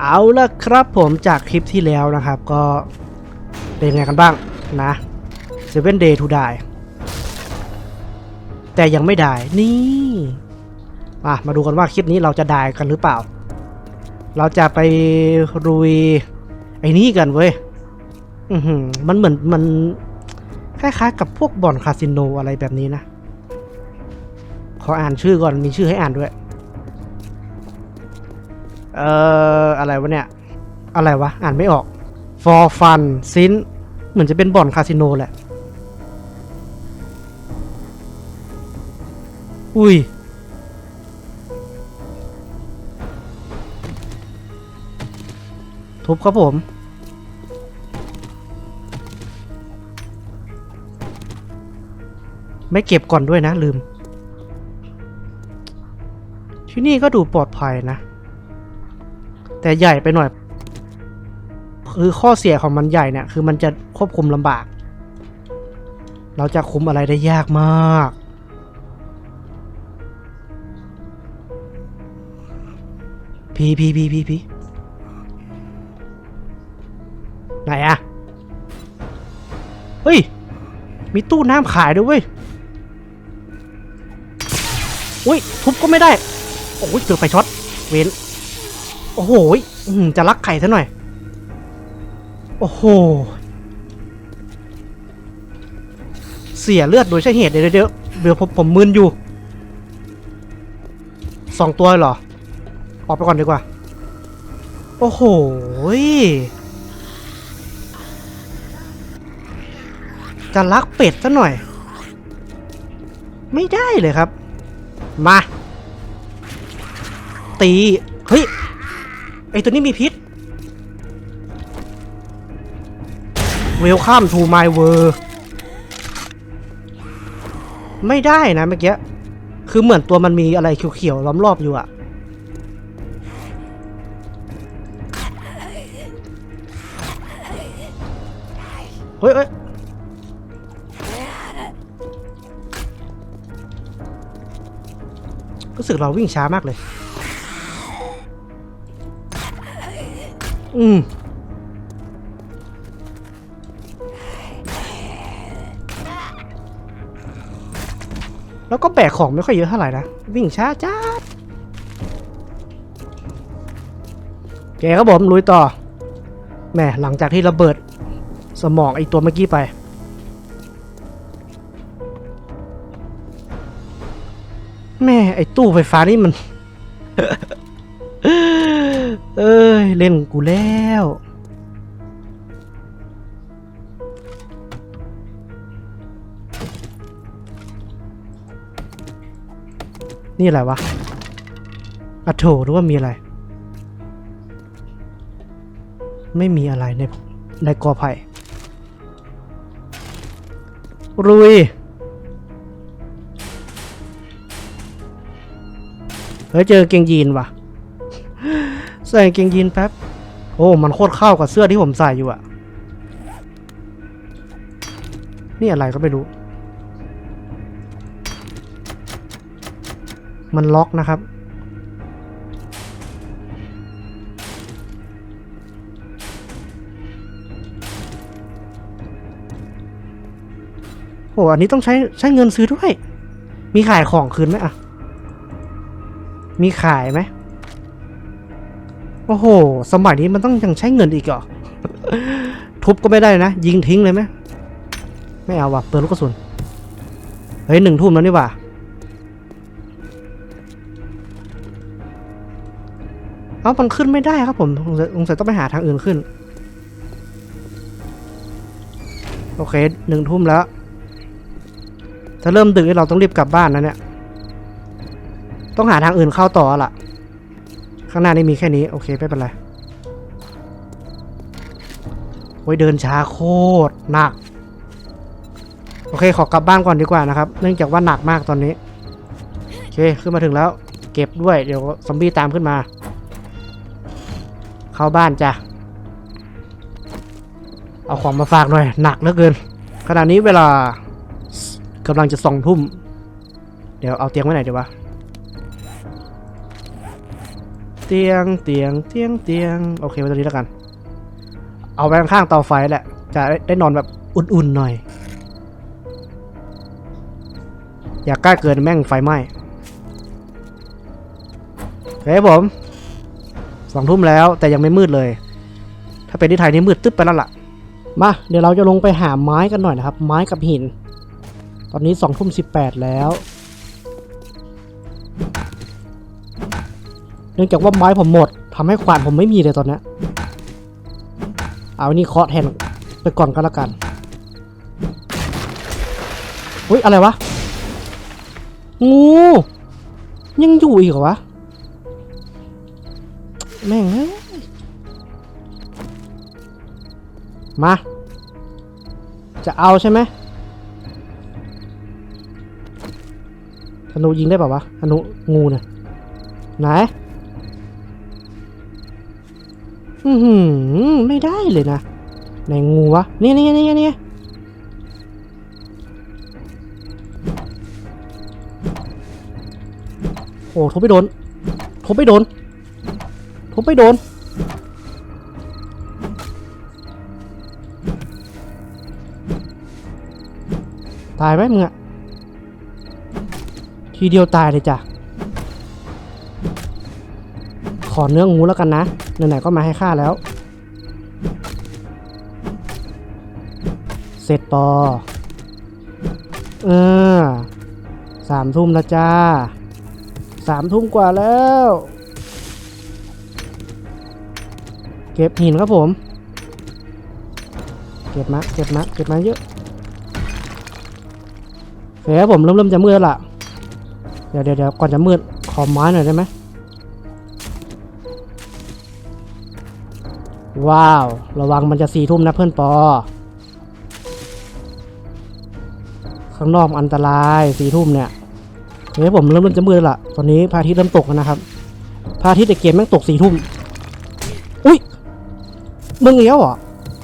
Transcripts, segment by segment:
เอาละครับผมจากคลิปที่แล้วนะครับก็เป็นไงกันบ้างนะ Seven Day to Die แต่ยังไม่ได้นี่มามาดูกันว่าคลิปนี้เราจะได้กันหรือเปล่า เราจะไปรุยไอ้นี่กันเว้ยอือหือมันเหมือนมันคล้ายๆกับพวกบ่อนคาสิโนอะไรแบบนี้นะ ขออ่านชื่อก่อนมีชื่อให้อ่านด้วย เอ่ออะไรวะเนี่ย อะไรวะ อ่านไม่ออก for fun ซินเหมือนจะเป็นบ่อนคาสิโนแหละ อุ้ย ทุบครับผมไม่เก็บก่อนด้วยนะลืม ที่นี่ก็ดูปลอดภัยนะ แต่ใหญ่ไปหน่อย คือข้อเสียของมันใหญ่เนี่ย คือมันจะควบคุมลำบาก เราจะคุมอะไรได้ยากมาก พีพีพีพีพีไหนอะเฮ้ย มีตู้น้ำขายด้วยเว้ย อุ้ย ทุบก็ไม่ได้ โอ้ยเจอไฟช็อต เว้น โอ้โหจะรักไข่ซะหน่อย โอ้โห เสียเลือดโดยใช่เหตุเดี๋ยวเดี๋ยวเดี๋ยวผมผมมึนอยู่ สองตัวเหรอ ออกไปก่อนดีกว่า โอ้โหจะลักเป็ดซะหน่อย ไม่ได้เลยครับ มา ตี ไอตัวนี้มีพิษ Welcome to my world ไม่ได้นะเมื่อกี้คือเหมือนตัวมันมีอะไรเขียวๆล้อมรอบอยู่อะเฮ้ยเฮ้ยรู้สึกเราวิ่งช้ามากเลย อืมแล้วก็แบกของไม่ค่อยเยอะเท่าไหร่นะ วิ่งช้าจ้าแกครับผมลุยต่อแหม่หลังจากที่ระเบิดสมองไอตัวเมื่อกี้ไป แม่ไอตู้ไฟฟ้านี่มัน เอ้ย เล่นกูแล้ว นี่อะไรวะอะโถหรือว่ามีอะไร ไม่มีอะไรในในกอไผ่รุย เฮ้ย เจอเกงยีนว่ะ ใส่เกงยีนแป๊บ โอ้ มันโคตรเข้ากับเสื้อที่ผมใส่อยู่อะนี่อะไรก็ไม่รู้ มันล็อกนะครับ โอ้อันนี้ต้องใช้ใช้เงินซื้อด้วย มีขายของคืนไหมอะ มีขายไหม โอ้โห สมัยนี้มันต้องยังใช้เงินอีกเหรอ ทุบก็ไม่ได้นะ ยิงทิ้งเลยไหมไม่เอาว่ะเปิดลูกกระสุน เฮ้ยหนึ่งทุ่มแล้วนี่ว่าเอามันขึ้นไม่ได้ครับผมสงสัยสงต้องไปหาทางอื่นขึ้น โอเคหนึ่งทุ่มแล้ว ถ้าเริ่มดึกเราต้องรีบกลับบ้านนะเนี่ย ต้องหาทางอื่นเข้าต่อละ ข้างหน้านี่มีแค่นี้ โอเค ไม่เป็นไรโอ้ยเดินช้าโคตรหนัก โอเค ขอกลับบ้านก่อนดีกว่านะครับ เนื่องจากว่าหนักมากตอนนี้ โอเค ขึ้นมาถึงแล้ว เก็บด้วย เดี๋ยวซอมบี้ตามขึ้นมา เข้าบ้านจ้ะ เอาของมาฝากหน่อย หนักเหลือเกิน ขณะนี้เวลากำลังจะสองทุ่ม เดี๋ยวเอาเตียงไว้ไหนดีวะ เตียงเตียงเตียงเตียงโอเคไว้ตรงนี้แล้วกัน เอาไว้ข้างเตาไฟแหละ จะได้ได้นอนแบบอุ่นๆหน่อย อย่าใกล้เกินแม่งไฟไหม้เฮ้ยผมสองทุ่มแล้วแต่ยังไม่มืดเลย ถ้าเป็นที่ไทยนี่มืดตึ๊บไปแล้วล่ะ มาเดี๋ยวเราจะลงไปหาไม้กันหน่อยนะครับ ไม้กับหิน ตอนนี้สองทุ่มสิบแปดแล้ว นื่องจากว่าไม้ผมหมดทำให้ขวานผมไม่มีเลยตอนนี้เอาอันนี้เคาะแทนไปก่อนก็แล้วกันอุ้ยอะไรวะ งู ยังอยู่อีกเหรอวะ แม่งมา จะเอาใช่ไหมธนูยิงได้เปล่าวะธนูงูเนี่ยไหน อือหือไม่ได้เลยนะไหนงูวะนี่นี่นี่นี่โอ้ทุบไปโดนทุบไปโดนทุบไปโดน ตายไหมมึงอะทีเดียวตายเลยจ้ะ ขอเนื้องูแล้วกันนะ ไหนๆก็มาให้ค่าแล้ว เสร็จปอ เออสามทุ่มแล้วจ้าสามทุ่มกว่าแล้ว เก็บหินครับผม เก็บมาเก็บมาเก็บมาเยอะเฮ้ยผมเริ่มเริ่มจะมืดแล้วล่ะเดี๋ยวเดี๋ยวเดี๋ยวก่อนจะมืดขอไม้หน่อยได้ไหม ว้าว ระวังมันจะสี่ทุ่มนะเพื่อนปอ ข้างนอกอันตรายสี่ทุ่มเนี่ยเฮ้ยผมเริ่มเริ่มจะมืดละตอนนี้พระอาทิตย์เริ่มตกแล้วนะครับพระอาทิตย์ในเกมแม่งตกสี่ทุ่มอุ้ยมึงเลี้ยวเหรอ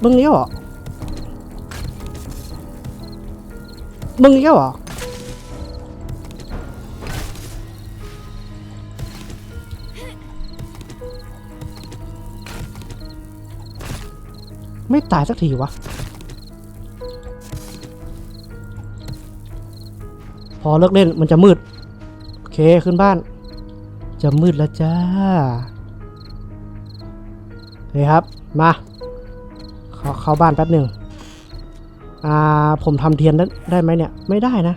มึงเลี้ยวเหรอมึงเลี้ยวเหรอ ไม่ตายสักทีวะ พอเลิกเล่นมันจะมืด โอเคขึ้นบ้าน จะมืดแล้วจ้าโอเคครับ มาเข้าเข้าบ้านแป๊บหนึ่งอ่าผมทำเทียนได้ได้ไหมเนี่ย ไม่ได้นะ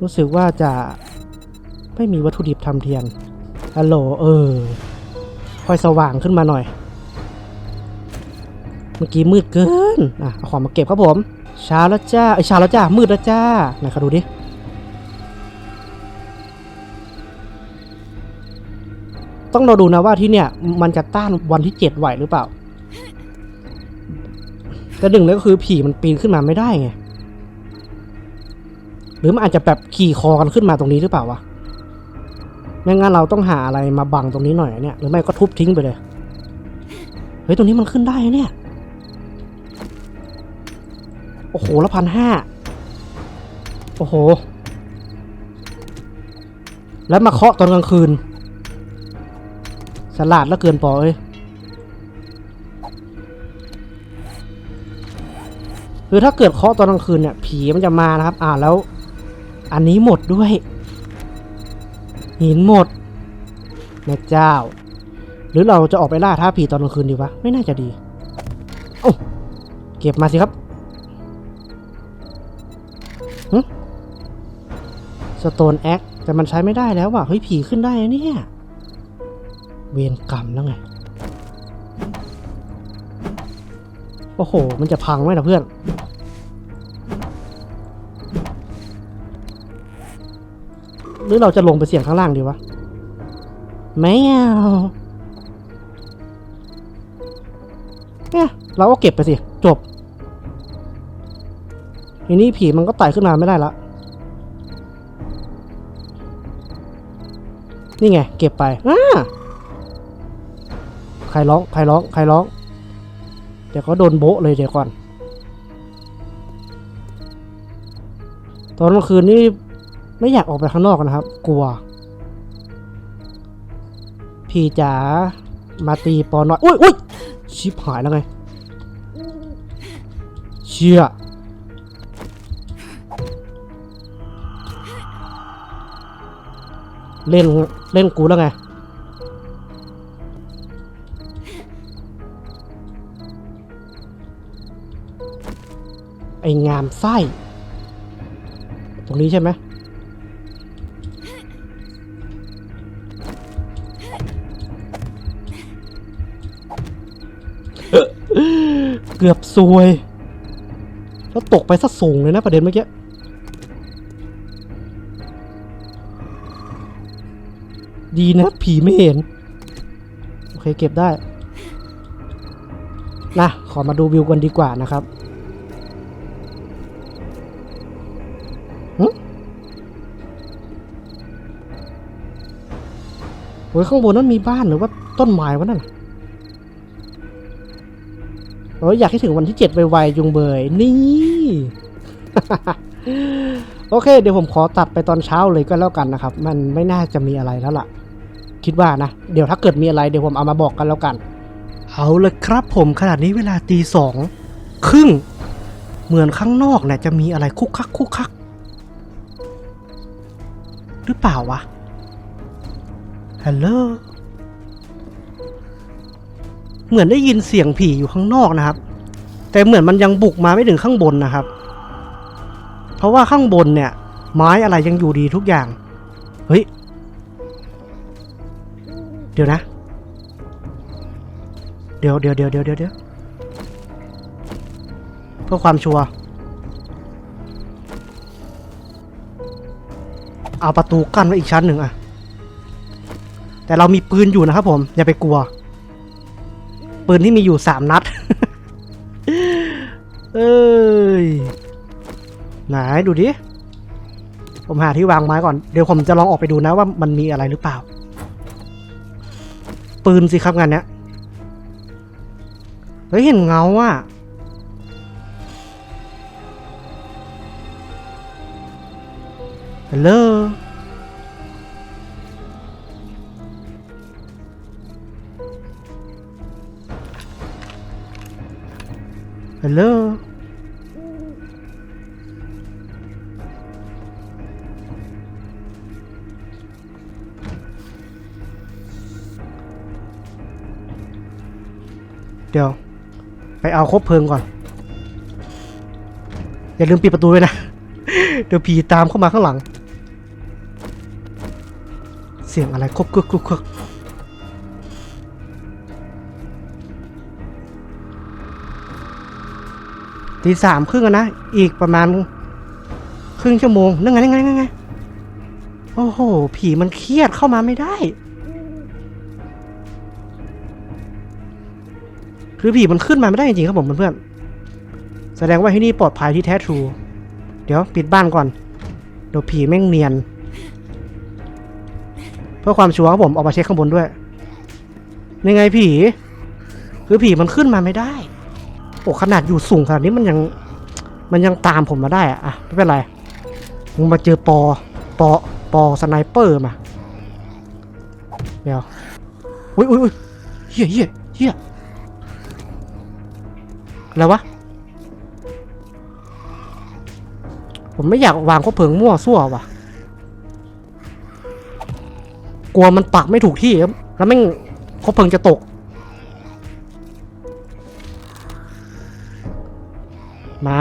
รู้สึกว่าจะไม่มีวัตถุดิบทำเทียนฮัลโหลเออ ค่อยสว่างขึ้นมาหน่อย เมื่อกี้มืดเกินอะเอาของมาเก็บครับผมเช้าแล้วจ้าไอเช้าแล้วจ้ามืดแล้วจ้าไหนขอดูดิต้องเราดูนะว่าที่เนี่ยมันจะต้านวันที่เจ็ดไหวหรือเปล่าแต่หนึ่งเลยก็คือผีมันปีนขึ้นมาไม่ได้ไงหรือมันอาจจะแบบขี่คอกันขึ้นมาตรงนี้หรือเปล่าวะไม่งั้นเราต้องหาอะไรมาบังตรงนี้หน่อยเนี่ยหรือไม่ก็ทุบทิ้งไปเลยเฮ้ยตรงนี้มันขึ้นได้เนี่ย โอ้โหละพันห้าโอ้โห แล้วมาเคาะตอนกลางคืน สลาดแล้วเกินปอเอ้ยคือถ้าเกิดเคาะตอนกลางคืนเนี่ย ผีมันจะมานะครับ อ่าแล้ว อันนี้หมดด้วย หินหมดแม่เจ้า หรือเราจะออกไปล่าท้าผีตอนกลางคืนดีวะ ไม่น่าจะดี โอ้ เก็บมาสิครับ สโตนแอคแต่มันใช้ไม่ได้แล้วว่ะเฮ้ยผีขึ้นได้เนี่ยเวรกรรมแล้วไง โอ้โห มันจะพังไหมนะเพื่อน หรือเราจะลงไปเสี่ยงข้างล่างดีวะไม่เอาเนี่ยเราก็เก็บไปสิ จบ ทีนี้ผีมันก็ไต่ขึ้นมาไม่ได้ละ นี่ไง เก็บไปอ่าใครร้องใครร้องใครร้อง เดี๋ยวก็โดนโบะเลยเดี๋ยวก่อน ตอนกลางคืนนี่ไม่อยากออกไปข้างนอกนะครับ กลัว พี่จ๋ามาตีปอหน่อยอุ้ยอุ้ยชิบหายแล้วไง เชี่ย เล่นเล่นกูแล้วไง ไองามไส้ ตรงนี้ใช่ไหมเกือบซวย แล้วตกไปซะสูงเลยนะประเด็นเมื่อกี้ ดีนะ ผีไม่เห็น โอเคเก็บได้นะขอมาดูวิวกันดีกว่านะครับหึโอ้ยข้างบนนั้นมีบ้านหรือว่าต้นไม้วะนั่นโอ้ยอยากให้ถึงวันที่เจ็ดไวๆจุงเบยนี่ โอเค เดี๋ยวผมขอตัดไปตอนเช้าเลยก็แล้วกันนะครับ มันไม่น่าจะมีอะไรแล้วล่ะ คิดว่านะ เดี๋ยวถ้าเกิดมีอะไรเดี๋ยวผมเอามาบอกกันแล้วกัน เอาเลยครับผมขนาดนี้เวลาตีสองครึ่ง เหมือนข้างนอกเนี่ยจะมีอะไรคุกคักคุกคัก หรือเปล่าวะฮัลโหลเหมือนได้ยินเสียงผีอยู่ข้างนอกนะครับ แต่เหมือนมันยังบุกมาไม่ถึงข้างบนนะครับ เพราะว่าข้างบนเนี่ย ไม้อะไรยังอยู่ดีทุกอย่าง เฮ้ย เดี๋ยวนะเดี๋ยวเดี๋ยวเดี๋ยวเดี๋ยวเดี๋ยวเดี๋ยวเพื่อความชัวร์เอาประตูกั้นไว้อีกชั้นหนึ่งอะแต่เรามีปืนอยู่นะครับผม อย่าไปกลัว ปืนที่มีอยู่สามนัด เอ้ย ไหนดูดิ ผมหาที่วางไม้ก่อน เดี๋ยวผมจะลองออกไปดูนะว่ามันมีอะไรหรือเปล่า ปืนสิครับงานเนี้ย เฮ้ย เห็นเงาอะฮัลโหลฮัลโหล เดี๋ยว ไปเอาคบเพลิงก่อน อย่าลืมปิดประตูด้วยนะ เดี๋ยวผีตามเข้ามาข้างหลัง เสียงอะไรคบกึกกึกกึกตีสามครึ่งนะ อีกประมาณ ครึ่งชั่วโมง นั่งไงนั่งไงนั่งไง โอ้โห ผีมันเครียดเข้ามาไม่ได้ คือผีมันขึ้นมาไม่ได้จริงๆครับผมเพื่อนๆแสดงว่าที่นี่ปลอดภัยที่แท้ทรู เดี๋ยวปิดบ้านก่อน เดี๋ยวผีแม่งเนียน เพื่อความชัวร์ครับผมออกมาเช็คข้างบนด้วยยังไงผี คือผีมันขึ้นมาไม่ได้ โอ้ขนาดอยู่สูงขนาดนี้มันยังมันยังตามผมมาได้อะอะไม่เป็นไรมึงมาเจอปอปอปอสไนเปอร์มาเดี๋ยวอุ้ยอุ้ยอุ้ยเฮียเฮียเฮีย อะไรวะ ผมไม่อยากวางข้อเพลิงมั่วซั่วว่ะ กลัวมันปักไม่ถูกที่ครับแล้วแม่งข้อเพลิงจะตก มา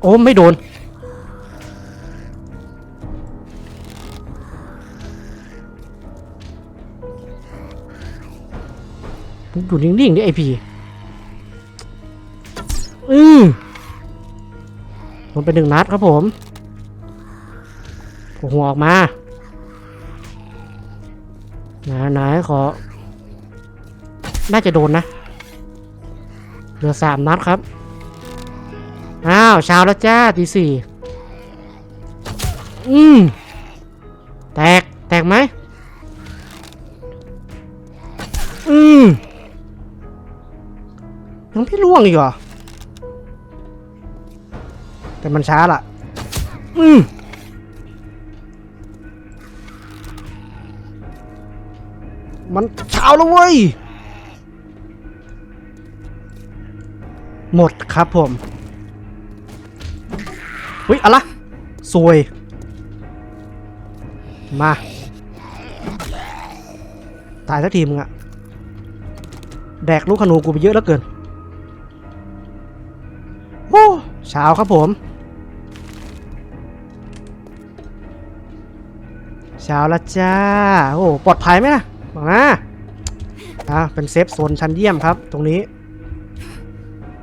โอ้ไม่โดนอยู่นิ่งๆดิไอพี อืมมันเป็นหนึ่งนัดครับผมหัวออกมาไหนไหนขอ น่าจะโดนนะ เหลือสามนัดครับ อ้าวเช้าแล้วจ้าตีสี่อืมแตก แตกไหมอืมยังไม่ล่วงอีกเหรอ แต่มันช้าล่ะ อืมมันเช้าแล้วเว้ย หมดครับผมเฮ้ยอะไรสวย มา ตายสักทีมึงอะแดกลูกขนูกูไปเยอะแล้วเกินโอ้เช้าครับผม เช้าแล้วจ้า โอ้ปลอดภัยไหมนะบอกนะอะเป็นเซฟโซนชั้นเยี่ยมครับ ตรงนี้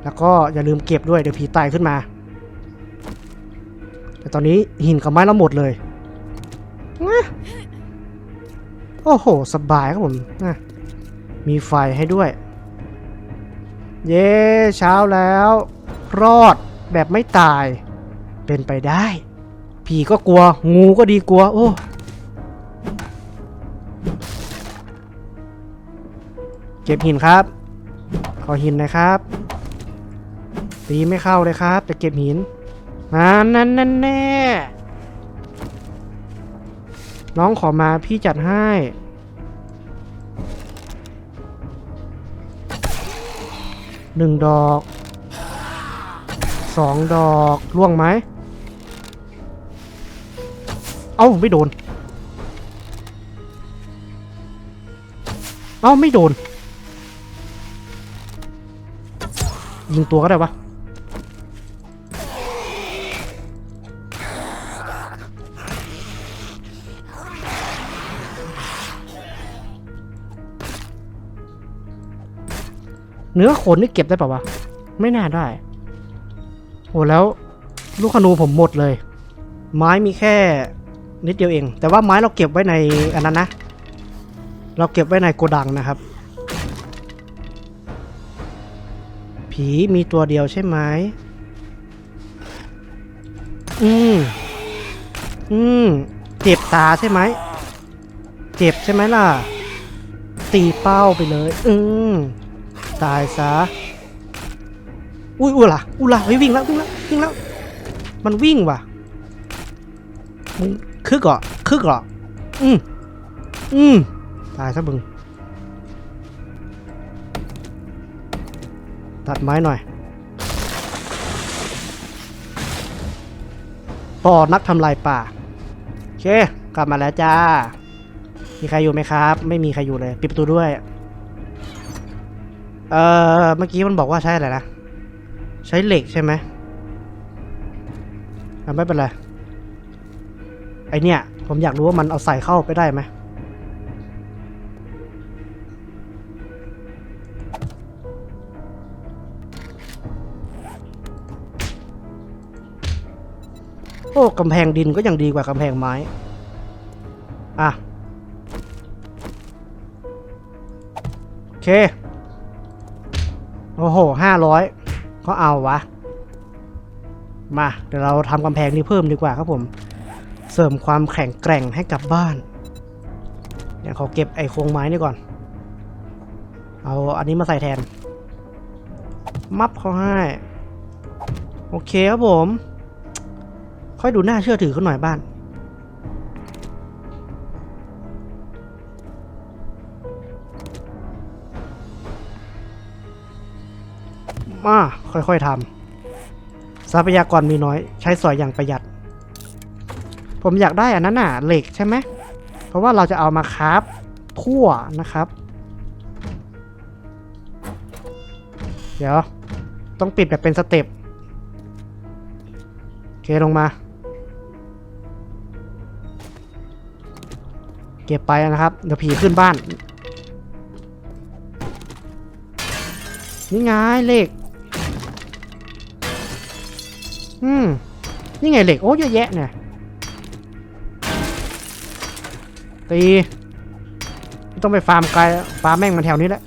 แล้วก็อย่าลืมเก็บด้วยเดี๋ยวผีตายขึ้นมา แต่ตอนนี้หินกับไม้เราหมดเลย โอ้โห สบายครับผมนะมีไฟให้ด้วย เย้เช้าแล้ว รอดแบบไม่ตาย เป็นไปได้ ผีก็กลัว งูก็ดีกลัว โอ้ เก็บหินครับ ขอหินนะครับ ตีไม่เข้าเลยครับแต่เก็บหิน มานั่นนั่นแน่น้องขอมาพี่จัดให้ หนึ่งดอก สองดอกล่วงไหม เอ้า ไม่โดน เอ้า ไม่โดน ยิงตัวก็ได้ปะเนื้อขนนี่เก็บได้ปะวะ ไม่น่าได้ โอ้แล้วลูกขนูผมหมดเลย ไม้มีแค่นิดเดียวเอง แต่ว่าไม้เราเก็บไว้ในอันนั้นนะ เราเก็บไว้ในโกดังนะครับ ผีมีตัวเดียวใช่ไหมอืมอืมเจ็บตาใช่ไหม เจ็บใช่ไหมล่ะ ตีเป้าไปเลย อืมตายซะ อุ้ยอุ้ยล่ะอุ้ยล่ะเฮ้ยวิ่งแล้ววิ่งแล้ววิ่งแล้ว มันวิ่งว่ะมึงคึกเหรอคึกเหรออืมอืมตายซะมึง ตัดไม้หน่อยปอนักทำลายป่าโอเค กลับมาแล้วจ้า มีใครอยู่ไหมครับ ไม่มีใครอยู่เลย ปิดประตูด้วย เอ่อ เมื่อกี้มันบอกว่าใช้อะไรนะ ใช้เหล็กใช่ไหมไม่เป็นไร ไอเนี่ย ผมอยากรู้ว่ามันเอาใส่เข้าไปได้ไหม โอ้กำแพงดินก็ยังดีกว่ากำแพงไม้ อะ โอเค โอ้โหห้าร้อยก็เอาวะ มา เดี๋ยวเราทำกำแพงนี้เพิ่มดีกว่าครับผม เสริมความแข็งแกร่งให้กับบ้านเดี๋ยวขอเก็บไอ้โครงไม้นี่ก่อน เอาอันนี้มาใส่แทน มับเขาให้ โอเคครับผม ค่อยดูน่าเชื่อถือขึ้นหน่อยบ้านมาค่อยๆทำทรัพยากรมีน้อยใช้สอยอย่างประหยัด ผมอยากได้อันนั้นน่ะเหล็กใช่ไหมเพราะว่าเราจะเอามาคราฟพั่วนะครับ เดี๋ยว ต้องปิดแบบเป็นสเต็ปโอเคลงมา เก็บไปนะครับ เดี๋ยวผีขึ้นบ้าน นี่ไงเหล็ก อืม นี่ไงเหล็ก โอ้เยอะแยะเนี่ย ตีต้องไปฟาร์มไกลฟาร์มแม่งมันแถวนี้แหละ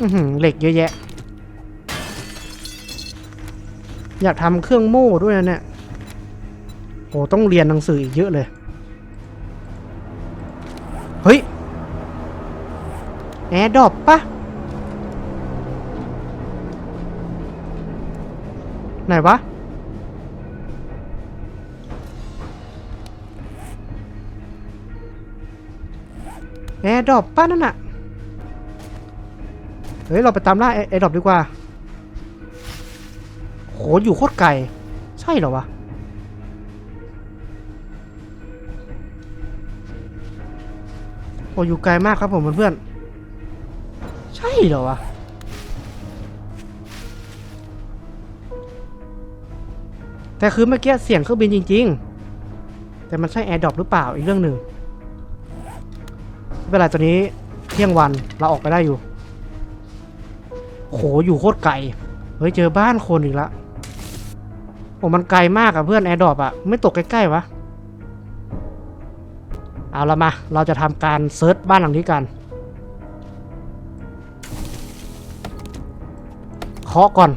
อือหือเหล็กเยอะแยะ อยากทำเครื่องโม่ด้วยนะเนี่ย โอ้ต้องเรียนหนังสืออีกเยอะเลย เฮ้ย แอดอบปะไหนวะ แอดอบปะนั่นน่ะ เฮ้ย เราไปตามล่าแอดอบดีกว่า โห อยู่โคตรไกล ใช่เหรอวะ อ้อยู่ไกลมากครับผมเพื่อนๆ ใช่เหรอวะ แต่คือเมื่อกี้เสียงเครื่องบินจริง ๆ แต่มันใช่แอร์ดรอปหรือเปล่าอีกเรื่องหนึ่งเป็นไรตอนนี้เที่ยงวันเราออกไปได้อยู่ โหอยู่โคตรไกล เฮ้ยเจอบ้านคนอีกละโอ้มันไกลมากอะเพื่อนแอร์ดรอปอะไม่ตกใกล้ๆวะ เอาละมา เราจะทำการเซิร์ชบ้านหลังนี้กันเคาะก่อน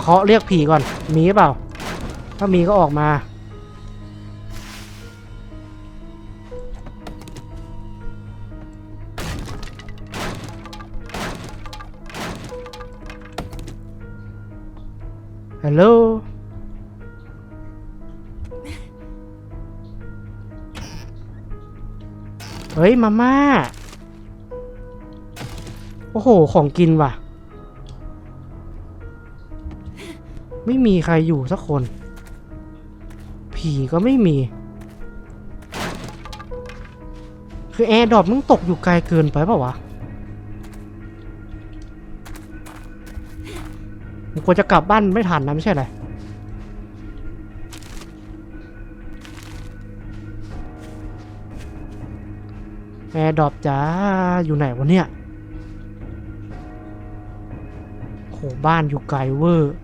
เคาะเรียกผีก่อน มีหรือเปล่า ถ้ามีก็ออกมา ฮัลโหล ฮ้ยมาม่า โอ้โห ของกินว่ะ ไม่มีใครอยู่สักคน ผีก็ไม่มี คือแอร์ดรอปมึงตกอยู่ไกลเกินไปเปล่าวะมึงควรจะกลับบ้านไม่ทันนะไม่ใช่เหร แอร์ดรอปจ้าอยู่ไหนวะเนี่ยโหบ้านอยู่ไกลเวอร์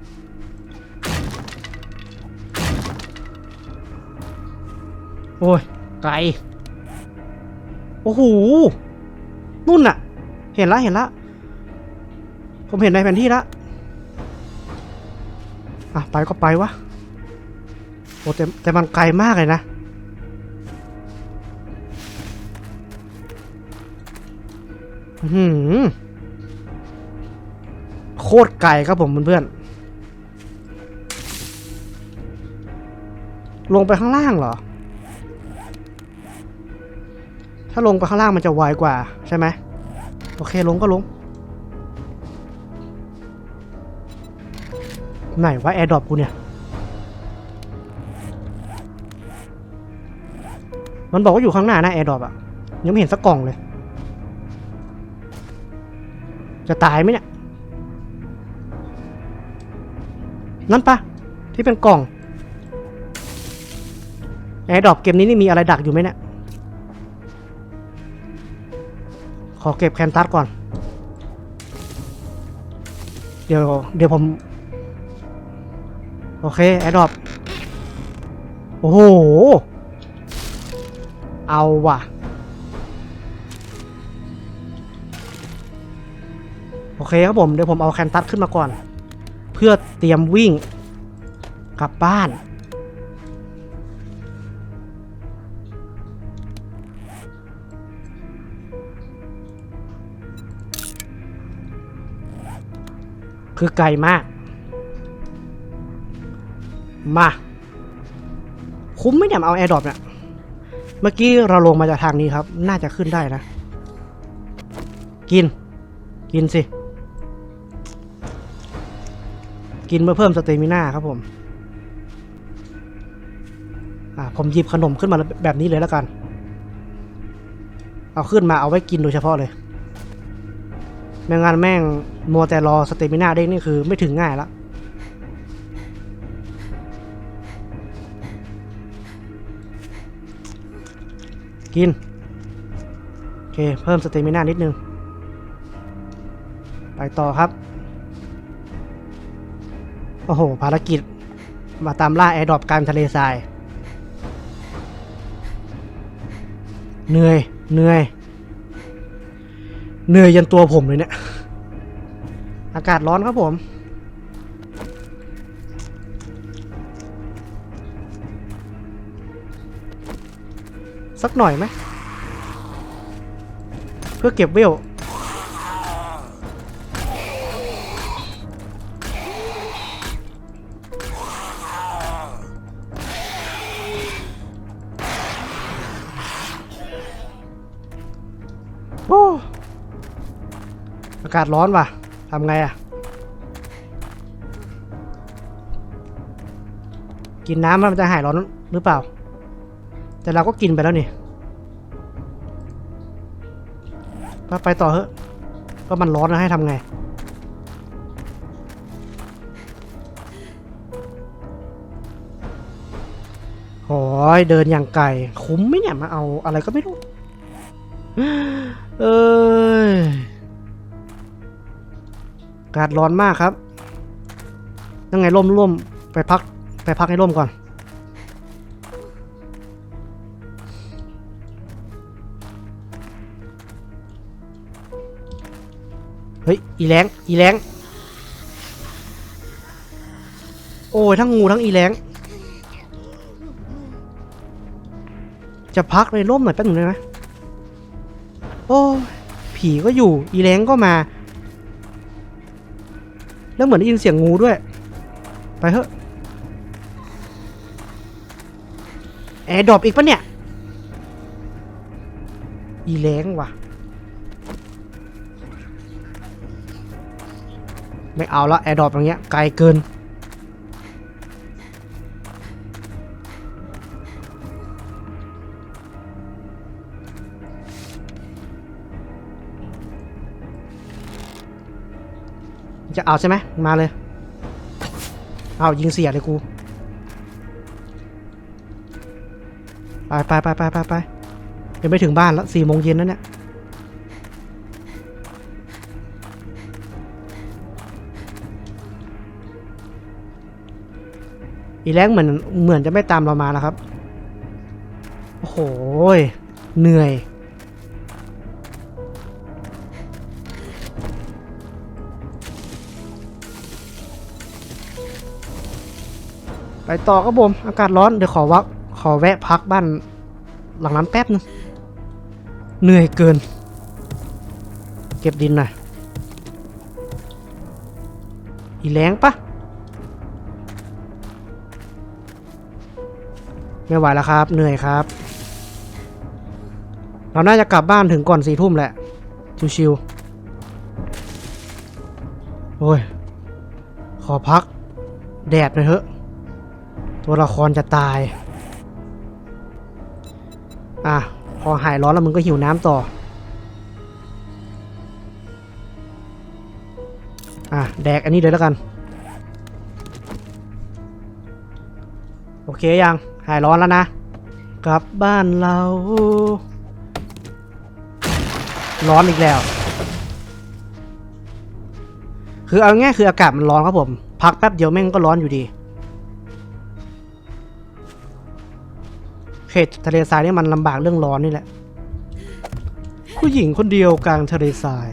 โอ้ยไกลโอ้โหนุ่นน่ะ เห็นละเห็นละ ผมเห็นในแผนที่ละอะไปก็ไปวะโอ้แต่แต่มันไกลมากเลยนะ โคตรไกลครับผมเพื่อนๆลงไปข้างล่างเหรอ ถ้าลงไปข้างล่างมันจะไวกว่าใช่ไหมโอเคลงก็ลง ไหนว่าแอร์ดรอปกูเนี่ย มันบอกว่าอยู่ข้างหน้านะแอร์ดรอปอะยังไม่เห็นสักกล่องเลย จะตายไหมเนี่ย นั่นปะที่เป็นกล่องแอร์ดรอปเกมนี้นี่มีอะไรดักอยู่ไหมเนี่ย ขอเก็บแคนตัสก่อน เดี๋ยวเดี๋ยวผม โอเคแอร์ดรอปโอ้โห เอาว่ะ เคครับผมเดี๋ยวผมเอาแคนตัสขึ้นมาก่อน เพื่อเตรียมวิ่งกลับบ้านคือไกลมาก มา คุ้มไหม่เนี่ยเอาแอร์ดรอปเนี่ย เมื่อกี้เราลงมาจากทางนี้ครับ น่าจะขึ้นได้นะ กิน กินสิ กินเพื่อเพิ่มสเตมิน่าครับผม อ่าผมหยิบขนมขึ้นมาแบบนี้เลยแล้วกัน เอาขึ้นมาเอาไว้กินโดยเฉพาะเลยไม่งั้นแม่งมัวแต่รอสเตมิน่าเด้งนี่คือไม่ถึงง่ายละกิน โอเค เพิ่มสเตมิน่านิดนึง ไปต่อครับ โอ้โห ภารกิจ มาตามล่าแอร์ดรอปกลางทะเลทราย เหนื่อย เหนื่อย เหนื่อยยันตัวผมเลยเนี่ย อากาศร้อนครับผม สักหน่อยไหม เพื่อเก็บเวลากาศร้อนว่ะทำไงอะกินน้ำมันจะหายร้อนหรือเปล่า แต่เราก็กินไปแล้วนี่ไปไปต่อเถอะก็มันร้อนนะให้ทำไง โอ้ยเดินอย่างไก่ คุ้มไหมเนี่ยมาเอาอะไรก็ไม่รู้ เอ้ยอากาศร้อนมากครับ ยังไงร่มร่มไปพักไปพักให้ร่มก่อน เฮ้ย อีแรงอีแรงโอ้ย ทั้งงูทั้งอีแรงจะพักในร่มหน่อยแป๊บนึงได้ไหมโอ้ ผีก็อยู่ อีแรงก็มา แล้วเหมือนได้ยินเสียงงูด้วย ไปเถอะแอร์ดรอปอีกปะเนี่ย อีแรงว่ะ ไม่เอาละแอร์ดรอปอย่างเงี้ยไกลเกิน จะเอาใช่ไหมมาเลย เอายิงเสียเลยกู ไปไปไปไปไปไปยังไม่ถึงบ้านแล้วสี่โมงเย็นแล้วเนี่ยอีแรงเหมือนเหมือนจะไม่ตามเรามาแล้วครับ โอ้โห เหนื่อย ไปต่อครับผม อากาศร้อน เดี๋ยวขอวักขอแวะพักบ้านหลังนั้นแป๊บนึง เหนื่อยเกิน เก็บดินหน่อยอีแรงปะไม่ไหวแล้วครับ เหนื่อยครับ เราน่าจะกลับบ้านถึงก่อนสี่ทุ่มแหละ ชิวๆโอ้ย ขอพัก แดดหน่อยเถอะ ตัวละครจะตาย อะ พอหายร้อนแล้วมึงก็หิวน้ำต่อ อะ แดกอันนี้เลยแล้วกัน โอเคยัง หายร้อนแล้วนะ กลับบ้านเรา ร้อนอีกแล้ว คือเอาง่ายคืออากาศมันร้อนครับผม พักแป๊บเดียวแม่งก็ร้อนอยู่ดี ขตทะเลทรายนี่มันลำบากเรื่องร้อนนี่แหละ ผู้หญิงคนเดียวกลางทะเลทราย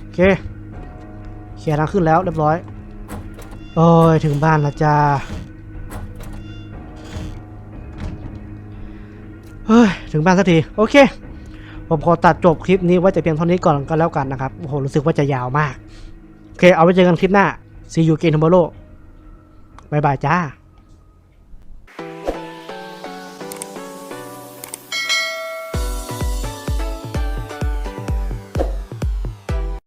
โอเคเคลียร์ทางขึ้นแล้วเรียบร้อย โอ้ย ถึงบ้านล้วจ้าเฮ้ย ถึงบ้านสักที โอเค ผมขอตัดจบคลิปนี้ไว้แต่เพียงเท่านี้ก่อนก็แล้วกันนะครับ โอ้โห รู้สึกว่าจะยาวมาก โอเค เอาไว้เจอกันคลิปหน้า See you again tomorrow บายบายจ้า